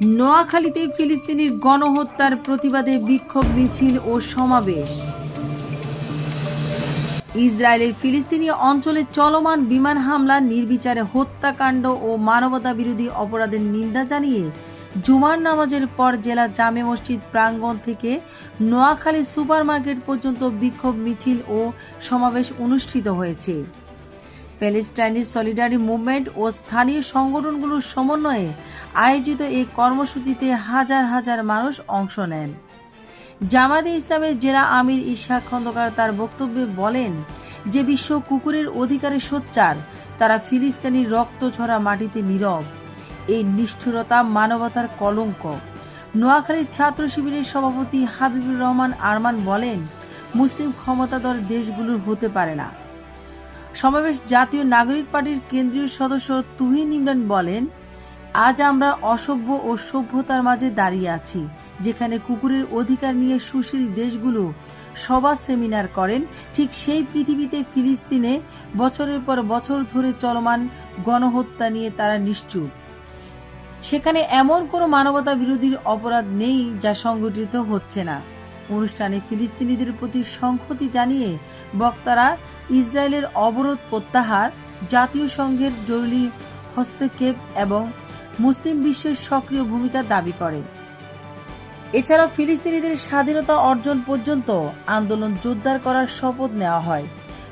নোয়াখালীতে ফিলিস্তিনির গণহত্যার প্রতিবাদে বিক্ষোভ, মিছিল ও সমাবেশ। ইসরায়েলের ফিলিস্তিনি অঞ্চলে চলমান বিমান হামলা নির্বিচারে হত্যাকাণ্ড ও মানবতা বিরোধী অপরাধের নিন্দা জানিয়ে জুমার নামাজের পর জেলা জামে মসজিদ প্রাঙ্গণ থেকে নোয়াখালী সুপারমার্কেট পর্যন্ত বিক্ষোভ, মিছিল ও সমাবেশ অনুষ্ঠিত হয়েছে। প্যালেস্টাইনি সলিডারি মুভমেন্ট ও স্থানীয় সংগঠনগুলোর সমন্বয়ে আয়োজিত এই কর্মসূচিতে হাজার হাজার মানুষ অংশ নেন। জামাতে ইসলামের জেলা আমির ইশাক খন্দকার তার বক্তব্যে বলেন, যে বিশ্ব কুকুরের অধিকারে সোচ্চার, তারা ফিলিস্তিনি রক্ত ছড়া মাটিতে নীরব। এই নিষ্ঠুরতা মানবতার কলঙ্ক। নোয়াখালীর ছাত্র শিবিরের সভাপতি হাবিবুর রহমান আরমান বলেন, মুসলিম ক্ষমতাধর দেশগুলোর হতে পারে না। সমাবেশ জাতীয় নাগরিক পার্টির কেন্দ্রীয় সদস্য তুহিন ইমরান বলেন, আজ আমরা অসভ্য ও সভ্যতার মাঝে দাঁড়িয়ে আছি, যেখানে কুকুরের অধিকার নিয়ে সুশীল দেশগুলো সভা সেমিনার করেন। ঠিক সেই পৃথিবীতে ফিলিস্তিনে বছরের পর বছর ধরে চলমান গণহত্যা নিয়ে তারা নিশ্চুপ। সেখানে এমন কোনো মানবতা বিরোধীর অপরাধ নেই যা সংগঠিত হচ্ছে না। অনুষ্ঠানে ফিলিস্তিনিদের প্রতি সংহতি জানিয়ে বক্তারা ইসরায়েলের অবরোধ প্রত্যাহার, জাতীয় সংঘের জরুরি হস্তক্ষেপ এবং মুসলিম বিশ্বের সক্রিয় ভূমিকা দাবি করে। এছাড়াও ফিলিস্তিনিদের স্বাধীনতা অর্জন পর্যন্ত আন্দোলন জোরদার করার শপথ নেওয়া হয়।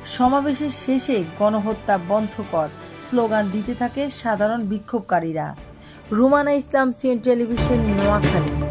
সমাবেশের শেষে গণহত্যা বন্ধ কর স্লোগান দিতে থাকে সাধারণ বিক্ষোভকারীরা। Rumana Islam, CN television, Noakhali.